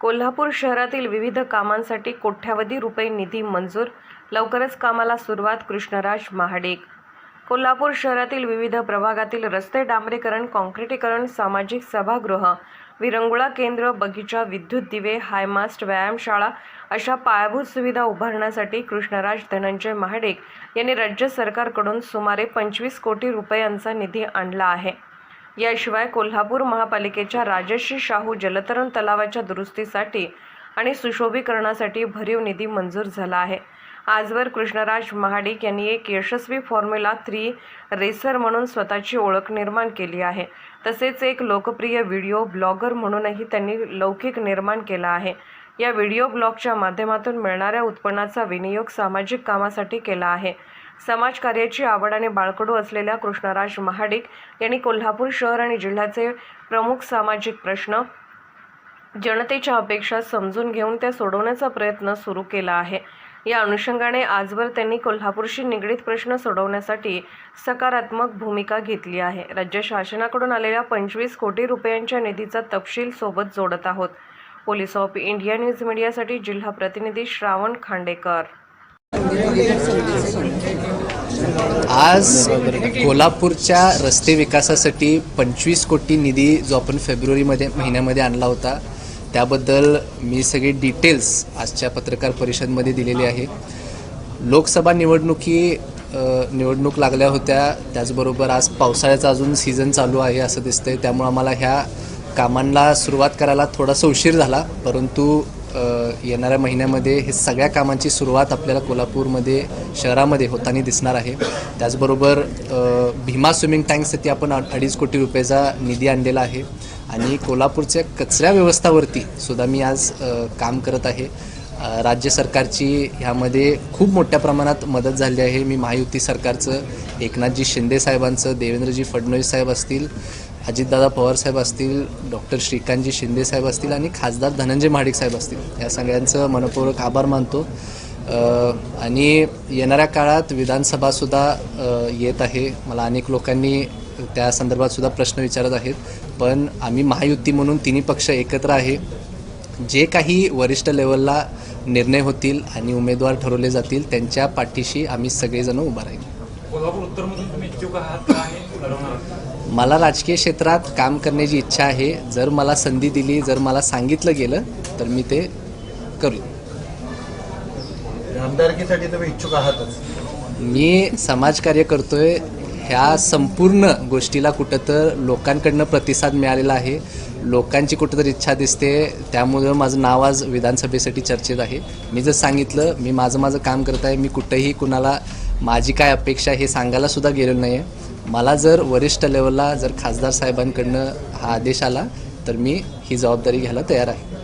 कोल्हापूर शहरातील विविध कामांसाठी कोट्यावधी रुपये निधी मंजूर. लवकरच कामाला सुरुवात कृष्णराज महाडेक. कोल्हापूर शहरातील विविध प्रभागातील रस्ते डांबरीकरण काँक्रिटीकरण सामाजिक सभागृह विरंगुळा केंद्र बगीचा विद्युत दिवे हायमास्ट व्यायामशाळा अशा पायाभूत सुविधा उभारण्यासाठी कृष्णराज धनंजय महाडेक यांनी राज्य सरकारकडून सुमारे पंचवीस कोटी रुपयांचा निधी आणला आहे. याशिवाय कोल्हापूर महापालिकेच्या राजश्री शाहू जलतरण तलावाच्या दुरुस्तीसाठी आणि सुशोभीकरणासाठी भरीव निधी मंजूर झाला आहे. आजवर कृष्णराज महाडिक यांनी एक यशस्वी फॉर्म्युला थ्री रेसर म्हणून स्वतःची ओळख निर्माण केली आहे. तसेच एक लोकप्रिय व्हिडिओ ब्लॉगर म्हणूनही त्यांनी लौकिक निर्माण केला आहे. या व्हिडिओ ब्लॉगच्या माध्यमातून मिळणाऱ्या उत्पन्नाचा विनियोग सामाजिक कामासाठी केला आहे. समाजकार्याची आवड आणि बाळकडू असलेल्या कृष्णराज महाडिक यांनी कोल्हापूर शहर आणि जिल्ह्याचे प्रमुख सामाजिक प्रश्न जनतेच्या अपेक्षा समजून घेऊन त्या सोडवण्याचा प्रयत्न सुरू केला आहे. या अनुषंगाने आजवर त्यांनी कोल्हापूरशी निगडीत प्रश्न सोडवण्यासाठी सकारात्मक भूमिका घेतली आहे. राज्य शासनाकडून आलेल्या पंचवीस कोटी रुपयांच्या निधीचा तपशील सोबत जोडत आहोत. पोलीस ऑफ इंडिया न्यूज मीडियासाठी जिल्हा प्रतिनिधी श्रावण खांडेकर. आज कोल्हापूरच्या रस्ते विकासासाठी पंचवीस कोटी निधी जो आपण फेब्रुवारीमध्ये महिन्यामध्ये आणला होता त्याबद्दल मी सगळे डिटेल्स आजच्या पत्रकार परिषदमध्ये दिलेले आहे. लोकसभा निवडणुकी निवडणूक लागल्या होत्या त्याचबरोबर आज पावसाळ्याचा अजून सीझन चालू आहे असं दिसतंय. त्यामुळं आम्हाला ह्या कामांना सुरुवात करायला थोडासा उशीर झाला परंतु येणाऱ्या महिन्यामध्ये हे सगळ्या कामांची सुरुवात आपल्याला कोल्हापूरमध्ये शहरामध्ये होताना दिसणार आहे. त्याचबरोबर भीमा स्विमिंग टँकसाठी आपण अडीच कोटी रुपयाचा निधी आणलेला आहे. आणि कोल्हापूरच्या कचऱ्या व्यवस्थावरती सुद्धा मी आज काम करत आहे. राज्य सरकारची ह्यामध्ये खूप मोठ्या प्रमाणात मदत झाली आहे. मी महायुती सरकारचं एकनाथजी शिंदे साहेबांचं देवेंद्रजी फडणवीस साहेब असतील अजितदादा पवार साहेब असतील डॉक्टर श्रीकांतजी शिंदे साहेब असतील आणि खासदार धनंजय महाडिक साहेब असतील या सगळ्यांचं मनपूर्वक आभार मानतो. आणि येणाऱ्या काळात विधानसभासुद्धा येत आहे. मला अनेक लोकांनी त्या संदर्भात सुद्धा प्रश्न विचारत आहेत. पण आम्ही महायुती म्हणून तिन्ही पक्ष एकत्र आहे. जे काही वरिष्ठ लेवलला निर्णय होतील आणि उमेदवार ठरवले जातील त्यांच्या पाठीशी आम्ही सगळेजण उभा राहील. कोल्हापूर उत्तरमधून तुम्ही इच्छुक आहात मला राजकीय क्षेत्रात काम करण्याची इच्छा आहे. जर मला संधी दिली जर मला सांगितलं गेलं तर मी ते करू आमदारकीसाठी तुम्ही इच्छुक आहातच. मी समाजकार्य करतोय. ह्या संपूर्ण गोष्टीला कुठं तर लोकांकडनं प्रतिसाद मिळालेला आहे. लोकांची कुठं तर इच्छा दिसते. त्यामुळं माझं नाव आज विधानसभेसाठी चर्चेत आहे. मी जर सांगितलं मी माझं माझं काम करत आहे. मी कुठंही कुणाला माझी काय अपेक्षा हे सांगायला सुद्धा गेलेलो नाही आहे मला जर वरिष्ठ लेवलला जर खासदार साहेबांकडनं हा आदेश आला तर मी ही जबाबदारी घ्यायला तयार आहे.